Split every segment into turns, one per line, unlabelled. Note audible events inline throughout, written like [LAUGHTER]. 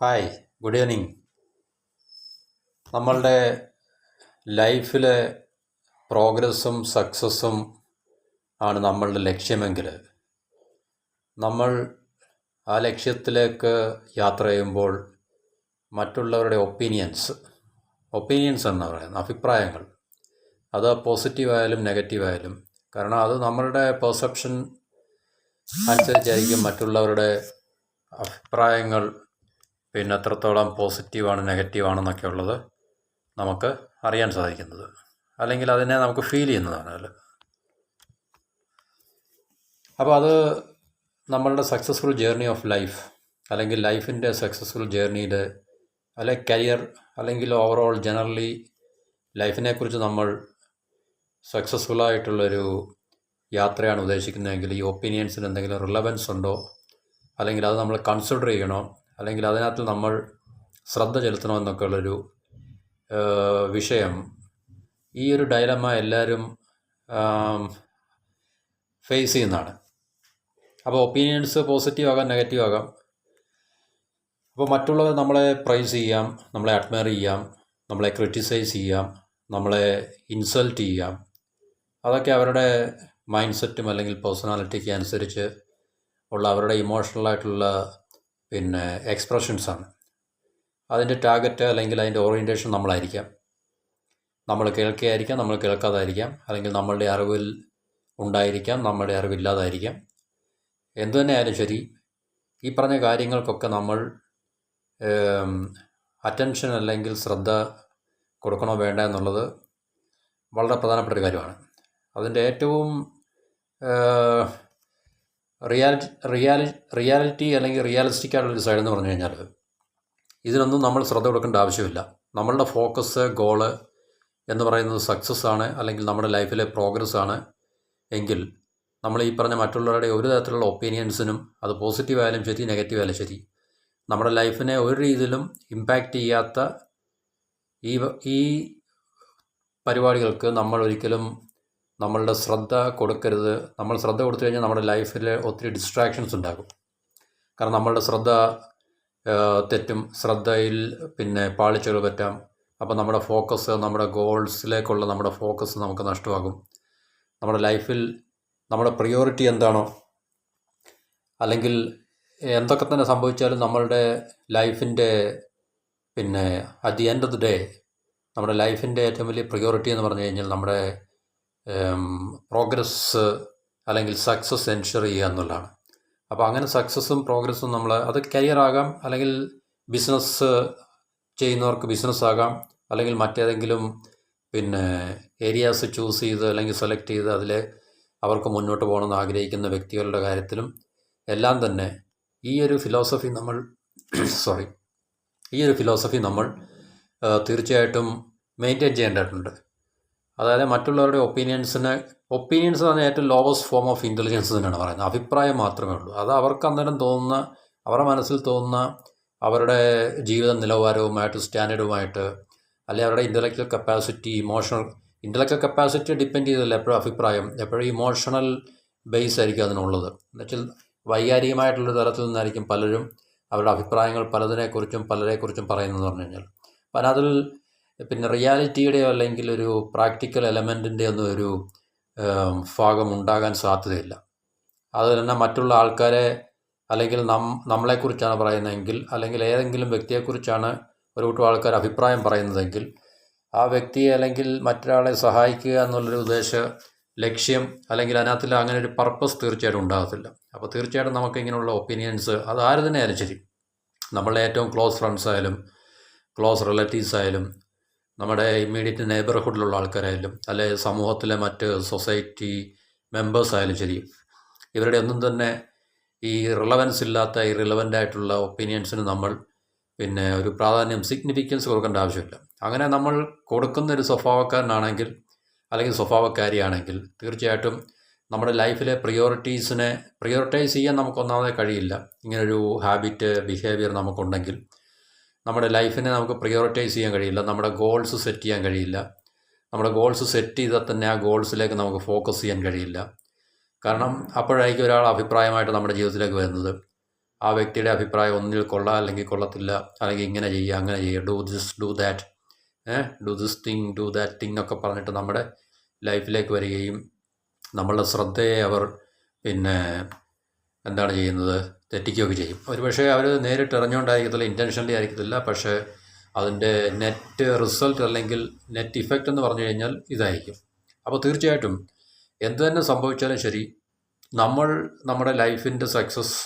Hi good evening നമ്മളുടെ ലൈഫിലെ പ്രോഗ്രസ്സും സക്സസ്സും ആണ് നമ്മളുടെ ലക്ഷ്യമെങ്കിൽ നമ്മൾ ആ ലക്ഷ്യത്തിലേക്ക് യാത്ര ചെയ്യുമ്പോൾ മറ്റുള്ളവരുടെ ഒപ്പീനിയൻസ് ഒപ്പീനിയൻസ് എന്ന് പറയുന്നത് അഭിപ്രായങ്ങൾ അത് പോസിറ്റീവായാലും നെഗറ്റീവായാലും കാരണം അത് നമ്മളുടെ പെർസെപ്ഷൻ അനുസരിച്ചായിരിക്കും മറ്റുള്ളവരുടെ അഭിപ്രായങ്ങൾ പിന്നെ എത്രത്തോളം പോസിറ്റീവാണ് നെഗറ്റീവാണെന്നൊക്കെ ഉള്ളത് നമുക്ക് അറിയാൻ സാധിക്കുന്നത്. അല്ലെങ്കിൽ അതിനെ നമുക്ക് ഫീൽ ചെയ്യുന്നതാണ് അതിൽ അപ്പോൾ അത് നമ്മളുടെ സക്സസ്ഫുൾ ജേർണി ഓഫ് ലൈഫ് അല്ലെങ്കിൽ ലൈഫിന്റെ സക്സസ്ഫുൾ ജേർണിയിൽ അല്ലെങ്കിൽ കരിയർ അല്ലെങ്കിൽ ഓവറോൾ ജനറലി ലൈഫിനെക്കുറിച്ച് നമ്മൾ സക്സസ്ഫുള്ളായിട്ടുള്ളൊരു യാത്രയാണ് ഉദ്ദേശിക്കുന്നതെങ്കിൽ ഈ ഒപ്പീനിയൻസിന് എന്തെങ്കിലും റിലവൻസ് ഉണ്ടോ? അല്ലെങ്കിൽ അത് നമ്മൾ കൺസിഡർ ചെയ്യണോ? അല്ലെങ്കിൽ അതിനകത്ത് നമ്മൾ ശ്രദ്ധ ചെലുത്തണമെന്നൊക്കെ ഉള്ളൊരു ഏഹ്, വിഷയം. ഈ ഒരു ഡയലമ എല്ലാവരും ഫേസ് ചെയ്യുന്നതാണ്. അപ്പോൾ ഒപ്പീനിയൻസ് പോസിറ്റീവ് ആകാം നെഗറ്റീവ് ആകാം അപ്പോൾ മറ്റുള്ളവർ നമ്മളെ പ്രൈസ് ചെയ്യാം നമ്മളെ അഡ്മയർ ചെയ്യാം നമ്മളെ ക്രിറ്റിസൈസ് ചെയ്യാം നമ്മളെ ഇൻസൾട്ട് ചെയ്യാം. അതൊക്കെ അവരുടെ മൈൻഡ് സെറ്റും അല്ലെങ്കിൽ പേഴ്സണാലിറ്റിക്ക് അനുസരിച്ച് ഉള്ള അവരുടെ ഇമോഷണലായിട്ടുള്ള പിന്നെ എക്സ്പ്രഷൻസാണ് അതിന്റെ ടാർഗറ്റ് അല്ലെങ്കിൽ അതിന്റെ ഓറിയന്റേഷൻ നമ്മളായിരിക്കാം. നമ്മൾ കേൾക്കുകയായിരിക്കാം നമ്മൾ കേൾക്കാതായിരിക്കാം. അല്ലെങ്കിൽ നമ്മളുടെ അറിവിൽ ഉണ്ടായിരിക്കാം നമ്മളുടെ അറിവില്ലാതായിരിക്കാം. എന്തു തന്നെയായാലും ശരി ഈ പറഞ്ഞ കാര്യങ്ങൾക്കൊക്കെ നമ്മൾ അറ്റൻഷൻ അല്ലെങ്കിൽ ശ്രദ്ധ കൊടുക്കണോ വേണ്ട എന്നുള്ളത് വളരെ പ്രധാനപ്പെട്ട ഒരു കാര്യമാണ്. അതിന്റെ ഏറ്റവും റിയാലിറ്റി റിയാലി റിയാലിറ്റി അല്ലെങ്കിൽ റിയാലിസ്റ്റിക് ആയിട്ടുള്ളൊരു സൈഡ് എന്ന് പറഞ്ഞു കഴിഞ്ഞാൽ ഇതിനൊന്നും നമ്മൾ ശ്രദ്ധ കൊടുക്കേണ്ട ആവശ്യമില്ല. നമ്മളുടെ ഫോക്കസ് ഗോൾ എന്ന് പറയുന്നത് സക്സസ് ആണ് അല്ലെങ്കിൽ നമ്മുടെ ലൈഫിലെ പ്രോഗ്രസ് ആണ് എങ്കിൽ നമ്മൾ ഈ പറഞ്ഞ മറ്റുള്ളവരുടെ ഒരു തരത്തിലുള്ള ഒപ്പീനിയൻസിനും അത് പോസിറ്റീവ് ആയാലും ശരി നെഗറ്റീവ് ആയാലും ശരി നമ്മുടെ ലൈഫിനെ ഒരു രീതിയിലും ഇമ്പാക്റ്റ് ചെയ്യാത്ത ഈ ഈ പരിപാടികൾക്ക് നമ്മൾ ഒരിക്കലും നമ്മളുടെ ശ്രദ്ധ കൊടുക്കരുത്. നമ്മൾ ശ്രദ്ധ കൊടുത്തു കഴിഞ്ഞാൽ നമ്മുടെ ലൈഫിൽ ഒത്തിരി ഡിസ്ട്രാക്ഷൻസ് ഉണ്ടാകും. കാരണം നമ്മളുടെ ശ്രദ്ധ തെറ്റും ശ്രദ്ധയിൽ പിന്നെ പാളിച്ചകൾ പറ്റാം അപ്പോൾ നമ്മുടെ ഫോക്കസ് നമ്മുടെ ഗോൾസിലേക്കുള്ള നമ്മുടെ ഫോക്കസ് നമുക്ക് നഷ്ടമാകും. നമ്മുടെ ലൈഫിൽ നമ്മുടെ പ്രിയോറിറ്റി എന്താണോ അല്ലെങ്കിൽ എന്തൊക്കെ തന്നെ സംഭവിച്ചാലും നമ്മളുടെ ലൈഫിന്റെ പിന്നെ at the end of the day നമ്മുടെ ലൈഫിന്റെ ഏറ്റവും വലിയ പ്രിയോറിറ്റി എന്ന് പറഞ്ഞു കഴിഞ്ഞാൽ നമ്മുടെ പ്രോഗ്രസ് അല്ലെങ്കിൽ സക്സസ് എൻഷുർ ചെയ്യുക എന്നുള്ളതാണ്. അപ്പോൾ അങ്ങനെ സക്സസ്സും പ്രോഗ്രസ്സും നമ്മൾ അത് കരിയർ ആകാം അല്ലെങ്കിൽ ബിസിനസ് ചെയ്യുന്നവർക്ക് ബിസിനസ് ആകാം അല്ലെങ്കിൽ മറ്റേതെങ്കിലും പിന്നെ ഏരിയാസ് ചൂസ് ചെയ്ത് അല്ലെങ്കിൽ സെലക്ട് ചെയ്ത് അതിൽ അവർക്ക് മുന്നോട്ട് പോകണമെന്ന് ആഗ്രഹിക്കുന്ന വ്യക്തികളുടെ കാര്യത്തിലും എല്ലാം തന്നെ ഈ ഒരു ഫിലോസഫി നമ്മൾ [CLEARS THROAT] സോറി ഈ ഒരു ഫിലോസഫി നമ്മൾ തീർച്ചയായിട്ടും മെയിന്റെയിൻ ചെയ്യേണ്ടതായിട്ടുണ്ട് അതായത് മറ്റുള്ളവരുടെ ഒപ്പീനിയൻസിനെ ഒപ്പീനിയൻസ് പറഞ്ഞാൽ ഏറ്റവും ലോവസ്റ്റ് ഫോം ഓഫ് ഇന്റലിജൻസ് തന്നെയാണ് പറയുന്നത്. അഭിപ്രായം മാത്രമേ ഉള്ളൂ. അത് അവർക്ക് അന്നേരം തോന്നുന്ന അവരുടെ മനസ്സിൽ തോന്നുന്ന അവരുടെ ജീവിത നിലവാരവുമായിട്ട് സ്റ്റാൻഡേർഡുമായിട്ട് അല്ലെങ്കിൽ അവരുടെ intellectual capacity emotional intellectual capacity depend ചെയ്തല്ല എപ്പോഴും അഭിപ്രായം. എപ്പോഴും ഇമോഷണൽ ബേസ് ആയിരിക്കും അതിനുള്ളത്. എന്നുവെച്ചാൽ വൈകാരികമായിട്ടുള്ള തലത്തിൽ നിന്നായിരിക്കും പലരും അവരുടെ അഭിപ്രായങ്ങൾ പലതിനെക്കുറിച്ചും പലരെക്കുറിച്ചും പറയുന്നതെന്ന് പറഞ്ഞു കഴിഞ്ഞാൽ. അപ്പം അതിൽ പിന്നെ റിയാലിറ്റിയുടെയോ അല്ലെങ്കിൽ ഒരു പ്രാക്ടിക്കൽ എലമെന്റിന്റെ ഒന്നും ഒരു ഭാഗം ഉണ്ടാകാൻ സാധ്യതയില്ല. അത് തന്നെ മറ്റുള്ള ആൾക്കാരെ അല്ലെങ്കിൽ നം നമ്മളെക്കുറിച്ചാണ് പറയുന്നതെങ്കിൽ അല്ലെങ്കിൽ ഏതെങ്കിലും വ്യക്തിയെക്കുറിച്ചാണ് ഒരു കൂട്ടം ആൾക്കാർ അഭിപ്രായം പറയുന്നതെങ്കിൽ ആ വ്യക്തിയെ അല്ലെങ്കിൽ മറ്റൊരാളെ സഹായിക്കുക എന്നുള്ളൊരു ഉദ്ദേശ ലക്ഷ്യം അല്ലെങ്കിൽ അതിനകത്തിൽ അങ്ങനെ ഒരു പർപ്പസ് തീർച്ചയായിട്ടും ഉണ്ടാകത്തില്ല. അപ്പോൾ തീർച്ചയായിട്ടും നമുക്ക് ഇങ്ങനെയുള്ള ഒപ്പീനിയൻസ് അത് ആര് തന്നെ ആയാലും ശരി. നമ്മളുടെ ഏറ്റവും ക്ലോസ് ഫ്രണ്ട്സ് ആയാലും ക്ലോസ് റിലേറ്റീവ്സ് ആയാലും നമ്മുടെ ഇമ്മീഡിയറ്റ് നെയ്ബർഹുഡിലുള്ള ആൾക്കാരായാലും അല്ലെ സമൂഹത്തിലെ മറ്റ് സൊസൈറ്റി മെമ്പേഴ്സ് ആയാലും ശരി ഇവരുടെ ഒന്നും തന്നെ ഈ റിലവൻസ് ഇല്ലാത്ത ഈ റിലവന്റ് ആയിട്ടുള്ള ഒപ്പീനിയൻസിന് നമ്മൾ പിന്നെ ഒരു പ്രാധാന്യം സിഗ്നിഫിക്കൻസ് കൊടുക്കേണ്ട ആവശ്യമില്ല. അങ്ങനെ നമ്മൾ കൊടുക്കുന്ന ഒരു സ്വഭാവക്കാരനാണെങ്കിൽ അല്ലെങ്കിൽ സ്വഭാവക്കാരിയാണെങ്കിൽ തീർച്ചയായിട്ടും നമ്മുടെ ലൈഫിലെ പ്രിയോറിറ്റീസിനെ പ്രിയോറിറ്റൈസ് ചെയ്യാൻ നമുക്കൊന്നാമതേ കഴിയില്ല. ഇങ്ങനൊരു ഹാബിറ്റ് ബിഹേവിയർ നമുക്കുണ്ടെങ്കിൽ നമ്മുടെ ലൈഫിനെ നമുക്ക് പ്രിയോറിറ്റൈസ് ചെയ്യാൻ കഴിയില്ല നമ്മുടെ ഗോൾസ് സെറ്റ് ചെയ്യാൻ കഴിയില്ല. നമ്മുടെ ഗോൾസ് സെറ്റ് ചെയ്താൽ തന്നെ ആ ഗോൾസിലേക്ക് നമുക്ക് ഫോക്കസ് ചെയ്യാൻ കഴിയില്ല. കാരണം അപ്പോഴായിരിക്കും ഒരാൾ അഭിപ്രായമായിട്ട് നമ്മുടെ ജീവിതത്തിലേക്ക് വരുന്നത്. ആ വ്യക്തിയുടെ അഭിപ്രായം ഒന്നിൽ കൊള്ളാം അല്ലെങ്കിൽ കൊള്ളത്തില്ല അല്ലെങ്കിൽ ഇങ്ങനെ ചെയ്യുക അങ്ങനെ ചെയ്യുക do this do that do this thing do that thing എന്നൊക്കെ പറഞ്ഞിട്ട് നമ്മുടെ ലൈഫിലേക്ക് വരികയും നമ്മളുടെ ശ്രദ്ധയെ അവർ പിന്നെ എന്താണ് ചെയ്യുന്നത്? തെറ്റിക്കുകയൊക്കെ ചെയ്യും. ഒരു പക്ഷേ അവർ നേരിട്ട് എറിഞ്ഞുകൊണ്ടായിരിക്കത്തില്ല ഇന്റൻഷനലി ആയിരിക്കത്തില്ല. പക്ഷേ അതിന്റെ നെറ്റ് റിസൾട്ട് അല്ലെങ്കിൽ നെറ്റ് ഇഫക്റ്റ് എന്ന് പറഞ്ഞു കഴിഞ്ഞാൽ ഇതായിരിക്കും. അപ്പോൾ തീർച്ചയായിട്ടും എന്ത് തന്നെ സംഭവിച്ചാലും ശരി നമ്മൾ നമ്മുടെ ലൈഫിന്റെ സക്സസ്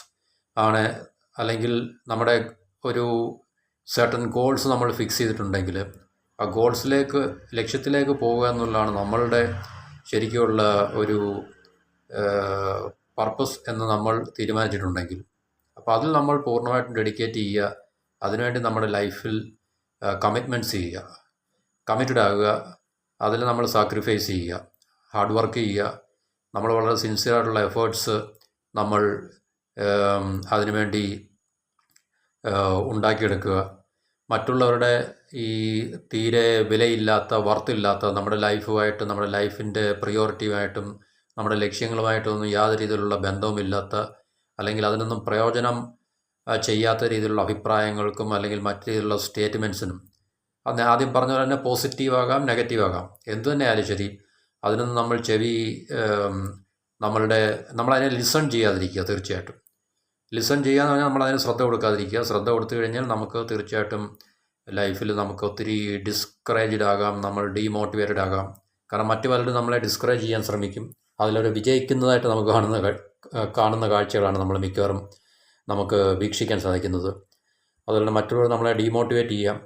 ആണ് അല്ലെങ്കിൽ നമ്മുടെ ഒരു സർട്ടൺ ഗോൾസ് നമ്മൾ ഫിക്സ് ചെയ്തിട്ടുണ്ടെങ്കിൽ ആ ഗോൾസിലേക്ക് ലക്ഷ്യത്തിലേക്ക് പോവുക എന്നുള്ളതാണ് നമ്മളുടെ ശരിക്കുമുള്ള ഒരു പർപ്പസ് എന്ന് നമ്മൾ തീരുമാനിച്ചിട്ടുണ്ടെങ്കിൽ. അപ്പോൾ അതിൽ നമ്മൾ പൂർണമായിട്ടും ഡെഡിക്കേറ്റ് ചെയ്യുക. അതിനുവേണ്ടി നമ്മുടെ ലൈഫിൽ കമ്മിറ്റ്മെന്റ്സ് ചെയ്യുക. കമ്മിറ്റഡ് ആകുക. അതിൽ നമ്മൾ സാക്രിഫൈസ് ചെയ്യുക. ഹാർഡ് വർക്ക് ചെയ്യുക. നമ്മൾ വളരെ സിൻസിയർ ആയിട്ടുള്ള എഫേർട്സ് നമ്മൾ അതിനുവേണ്ടി ഉണ്ടാക്കിയെടുക്കുക. മറ്റുള്ളവരുടെ ഈ തീരെ വിലയില്ലാത്ത വർത്തില്ലാത്ത നമ്മുടെ ലൈഫുമായിട്ട് നമ്മുടെ ലൈഫിന്റെ പ്രിയോറിറ്റിയുമായിട്ടും നമ്മുടെ ലക്ഷ്യങ്ങളുമായിട്ടൊന്നും യാതൊരു രീതിയിലുള്ള ബന്ധവുമില്ലാത്ത അല്ലെങ്കിൽ അതിനൊന്നും പ്രയോജനം ചെയ്യാത്ത രീതിയിലുള്ള അഭിപ്രായങ്ങൾക്കും അല്ലെങ്കിൽ മറ്റു രീതിയിലുള്ള സ്റ്റേറ്റ്മെന്റ്സിനും അത് ആദ്യം പറഞ്ഞ പോലെ തന്നെ പോസിറ്റീവ് ആകാം നെഗറ്റീവ് ആകാം എന്തു തന്നെ ആയാലും ശരി അതിനൊന്നും നമ്മൾ ചെവി നമ്മളുടെ നമ്മളതിനെ ലിസൺ ചെയ്യാതിരിക്കുക തീർച്ചയായിട്ടും. ലിസൺ ചെയ്യുക എന്ന് പറഞ്ഞാൽ നമ്മളതിന് ശ്രദ്ധ കൊടുക്കാതിരിക്കുക. ശ്രദ്ധ കൊടുത്തു കഴിഞ്ഞാൽ നമുക്ക് തീർച്ചയായിട്ടും ലൈഫിൽ നമുക്ക് ഒത്തിരി ഡിസ്കറേജ്ഡ് ആകാം നമ്മൾ ഡീമോട്ടിവേറ്റഡ് ആകാം. കാരണം മറ്റു പലരും നമ്മളെ ഡിസ്കറേജ് ചെയ്യാൻ ശ്രമിക്കും. അതിലൊരു വിജയിക്കുന്നതായിട്ട് നമുക്ക് കാണുന്ന കാണുന്ന കാഴ്ചകളാണ് നമ്മൾ മിക്കവാറും നമുക്ക് വീക്ഷിക്കാൻ സാധിക്കുന്നത്. അതുപോലെ മറ്റുള്ളവർ നമ്മളെ ഡീമോട്ടിവേറ്റ് ചെയ്യാം.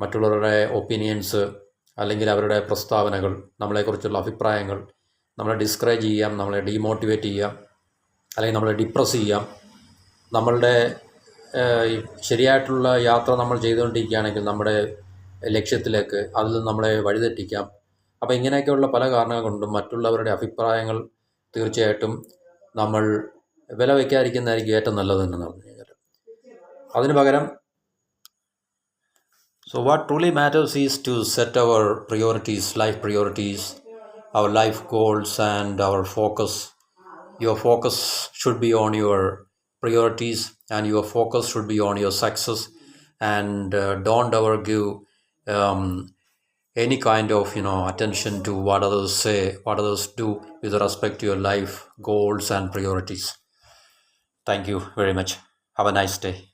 മറ്റുള്ളവരുടെ ഒപ്പീനിയൻസ് അല്ലെങ്കിൽ അവരുടെ പ്രസ്താവനകൾ നമ്മളെക്കുറിച്ചുള്ള അഭിപ്രായങ്ങൾ നമ്മളെ ഡിസ്കറേജ് ചെയ്യാം നമ്മളെ ഡീമോട്ടിവേറ്റ് ചെയ്യാം അല്ലെങ്കിൽ നമ്മളെ ഡിപ്രസ് ചെയ്യാം. നമ്മളുടെ ശരിയായിട്ടുള്ള യാത്ര നമ്മൾ ചെയ്തുകൊണ്ടിരിക്കുകയാണെങ്കിൽ നമ്മുടെ ലക്ഷ്യത്തിലേക്ക് അതിൽ നമ്മളെ വഴിതെറ്റിക്കാം. അപ്പോൾ ഇങ്ങനെയൊക്കെയുള്ള പല കാരണങ്ങൾ കൊണ്ടും മറ്റുള്ളവരുടെ അഭിപ്രായങ്ങൾ തീർച്ചയായിട്ടും നമ്മൾ വില വയ്ക്കാതിരിക്കുന്നതായിരിക്കും ഏറ്റവും നല്ലതെന്ന് പറഞ്ഞു കഴിഞ്ഞാൽ അതിനു പകരം so what truly matters is to set our priorities life priorities our life goals and our focus your focus should be on your priorities and your focus should be on your success and don't our give any kind of you know attention to what others say, what others do with respect to your life goals and priorities. Thank you very much. Have a nice day.